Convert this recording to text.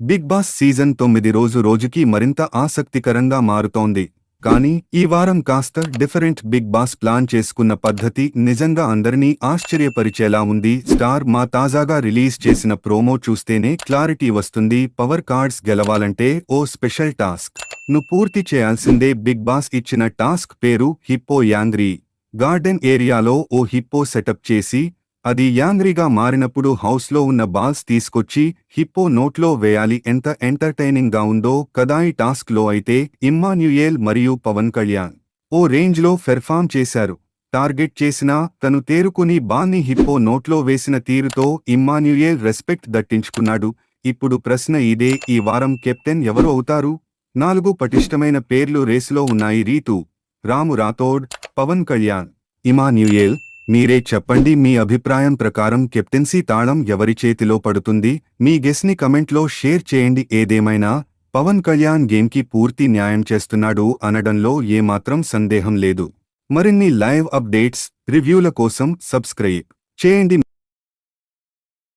Big boss season తొమ్మిది రోజు రోజుకి మరింత ఆసక్తికరంగా మారుతోంది. కానీ ఈ వారం కాస్త డిఫరెంట్ బిగ్ బాస్ ప్లాన్ చేసుకున్న పద్ధతి నిజంగా అందరినీ ఆశ్చర్యపరిచేలా ఉంది. స్టార్ మా తాజాగా రిలీజ్ చేసిన ప్రోమో చూస్తేనే క్లారిటీ వస్తుంది. పవర్ కార్డ్స్ గెలవాలంటే ఓ స్పెషల్ టాస్క్. ను పూర్తి చేయాల్సిందే బిగ్ బాస్ ఇచ్చిన టాస్క్ పేరు హిప్పో యాంగ్రీ గార్డెన్ ఏరియాలో ఓ హిప్పో సెటప్ చేసి అది యాంగ్రీగా మారినప్పుడు హౌస్లో ఉన్న బాల్స్ తీసుకొచ్చి హిప్పో నోట్లో వేయాలి. ఎంత ఎంటర్టైనింగ్గా ఉందో కదా టాస్క్లో అయితే ఇమ్మాన్యుయేల్ మరియు పవన్ కళ్యాణ్ ఓ రేంజ్లో పెర్ఫామ్ చేశారు. టార్గెట్ చేసినా తను తేరుకుని బాల్ని హిప్పో నోట్లో వేసిన తీరుతో ఇమ్మాన్యుయేల్ రెస్పెక్ట్ దట్టించుకున్నాడు. ఇప్పుడు ప్రశ్న ఇదే ఈ వారం కెప్టెన్ ఎవరు అవుతారు? నాలుగు పటిష్టమైన పేర్లు రేసులో ఉన్నాయి. రీతు రాము రాథోడ్ పవన్ కళ్యాణ్ ఇమాన్యుయేల్ మీరే చెప్పండి మీ అభిప్రాయం ప్రకారం కెప్టెన్సీ తాళం ఎవరి చేతిలో పడుతుంది? మీ గెస్ని కమెంట్లో షేర్ చేయండి. ఏదేమైనా? పవన్ కళ్యాణ్ గేమ్కి పూర్తి న్యాయం చేస్తున్నాడు అనడంలో ఏమాత్రం సందేహం లేదు. మరిన్ని లైవ్ అప్డేట్స్ రివ్యూల కోసం సబ్స్క్రైబ్ చేయండి.